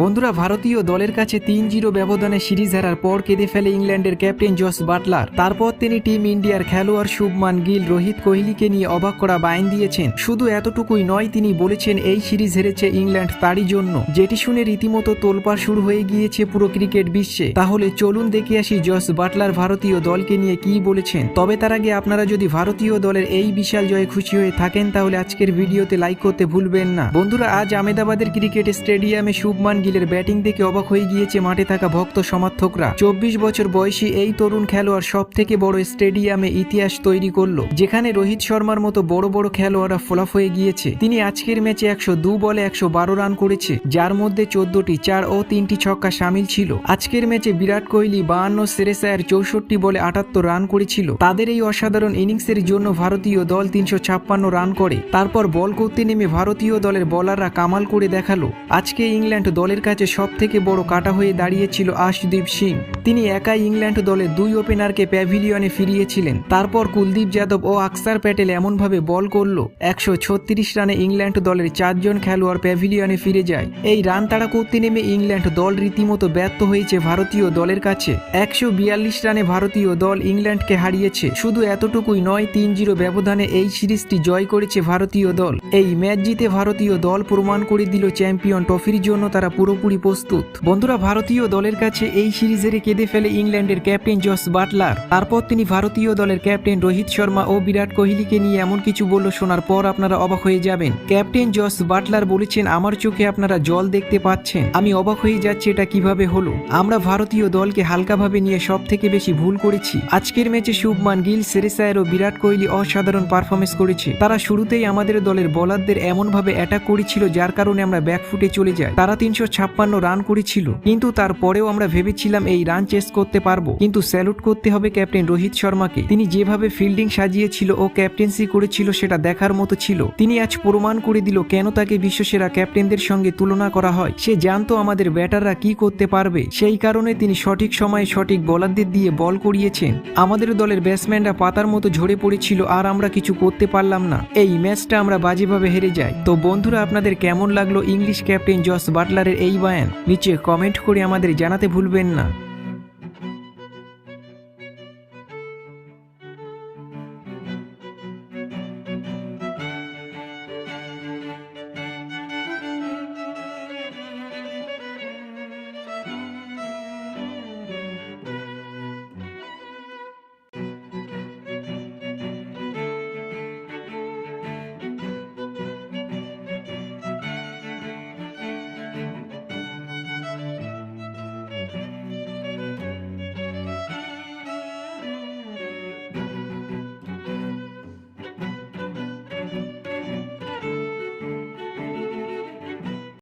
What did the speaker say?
বন্ধুরা, ভারতীয় দলের কাছে তিন জিরো ব্যবধানে সিরিজ হারার পর কেঁদে ফেলে ইংল্যান্ডের ক্যাপ্টেন জস বাটলার। তারপর তিনি টিম ইন্ডিয়ার খেলোয়াড় শুভমান গিল, রোহিত কোহলিকে নিয়ে অবাক করা বাইন দিয়েছেন। শুধু এতটুকুই নয়, তিনি বলেছেন এই সিরিজ হেরেছে ইংল্যান্ড তারই জন্য। যেটি শুনে রীতিমতো তোলপাড় শুরু হয়ে গিয়েছে পুরো ক্রিকেট বিশ্বে। তাহলে চলুন দেখে আসি জস বাটলার ভারতীয় দলকে নিয়ে কি বলেছেন। তবে তার আগে আপনারা যদি ভারতীয় দলের এই বিশাল জয়ে খুশি হয়ে থাকেন, তাহলে আজকের ভিডিওতে লাইক করতে ভুলবেন না। বন্ধুরা, আজ আমেদাবাদের ক্রিকেট স্টেডিয়ামে শুভমান গিলের ব্যাটিং দেখে অবাক হয়ে গিয়েছে মাঠে থাকা ভক্ত সমর্থকরা। চব্বিশ বছর বয়সী এই তরুণ খেলোয়াড় সব থেকে বড় স্টেডিয়ামে ইতিহাস তৈরি করল, যেখানে রোহিত শর্মার মতো বড় বড় খেলোয়াড়রা ফলাফ হয়ে গিয়েছে। তিনি আজকের ম্যাচে একশো বলে একশো বারো রান করেছে, যার মধ্যে চোদ্দটি চার ও তিনটি ছক্কা সামিল ছিল। আজকের ম্যাচে বিরাট কোহলি বাহান্ন সেরেসায়ের চৌষট্টি বলে আটাত্তর রান করেছিল। তাদের এই অসাধারণ ইনিংসের জন্য ভারতীয় দল তিনশো ছাপ্পান্ন রান করে। তারপর বল করতে নেমে ভারতীয় দলের বলাররা কামাল করে দেখাল। আজকে ইংল্যান্ড দলের কাছে সব থেকে বড় কাটা হয়ে দাঁড়িয়েছিল আশদীপ সিং। তিনি একাই ইংল্যান্ড দলের দুই ওপেনারকে প্যাভিলিয়নে ফিরিয়েছিলেন। তারপর কুলদীপ যাদব ও আকসার প্যাটেল এমনভাবে বল করল, একশো ছত্রিশ রানে ইংল্যান্ড দলের চারজন খেলোয়াড় প্যাভিলিয়নে ফিরে যায়। এই রান তাড়া করতে নেমে ইংল্যান্ড দল রীতিমতো ব্যর্থ হয়েছে ভারতীয় দলের কাছে। একশো বিয়াল্লিশ রানে ভারতীয় দল ইংল্যান্ডকে হারিয়েছে। শুধু এতটুকুই নয় তিন জিরো ব্যবধানে এই সিরিজটি জয় করেছে ভারতীয় দল। এই ম্যাচ জিতে ভারতীয় দল প্রমাণ করে দিল চ্যাম্পিয়ন ট্রফির জন্য তারা পুরোপুরি প্রস্তুত। বন্ধুরা, ভারতীয় দলের কাছে এই সিরিজের কেঁদে ফেলে ইংল্যান্ডের ক্যাপ্টেন জস বাটলার। তারপর তিনি ভারতীয় দলের ক্যাপ্টেন রোহিত শর্মা ও বিরাট কোহলিকে নিয়ে এমন কিছু বলল, শোনার পর আপনারা অবাক হয়ে যাবেন। ক্যাপ্টেন জস বাটলার বলেছেন, আমার চোখে আপনারা জল দেখতে পাচ্ছেন। আমি অবাক হয়ে যাচ্ছি এটা কীভাবে হলো। আমরা ভারতীয় দলকে হালকাভাবে নিয়ে সব থেকে বেশি ভুল করেছি। আজকের ম্যাচে শুভমান গিল সেরেসায়ের ও বিরাট কোহলি অসাধারণ পারফরমেন্স করেছে। তারা শুরুতেই আমাদের দলের বলারদের এমনভাবে অ্যাটাক করেছিল, যার কারণে আমরা ব্যাকফুটে চলে যাই। তারা তিনশো ছাপ্পান্ন রান করেছিল। কিন্তু তারপরেও আমরা ভেবেছিলাম এই রান চেস করতে পারব। কিন্তু স্যালুট করতে হবে ক্যাপ্টেন রোহিত শর্মাকে। তিনি যেভাবে ফিল্ডিং সাজিয়েছিল ও ক্যাপ্টেন্সি করেছিল সেটা দেখার মতো ছিল। তিনি আজ প্রমাণ করে দিল কেন তাকে বিশ্বসেরা ক্যাপ্টেনদের সঙ্গে তুলনা করা হয়। সে জানতো আমাদের ব্যাটাররা কি করতে পারবে। সেই কারণে তিনি সঠিক সময়ে সঠিক বলারদের দিয়ে বল করিয়েছেন। আমাদের দলের ব্যাটসম্যানরা পাতার মতো ঝরে পড়েছিল আর আমরা কিছু করতে পারলাম না। এই ম্যাচটা আমরা বাজেভাবে হেরে যাই। তো বন্ধুরা, আপনাদের কেমন লাগল ইংলিশ ক্যাপ্টেন জস বাটলারের এই বায়ান নিচে কমেন্ট করে আমাদের জানাতে ভুলবেন না।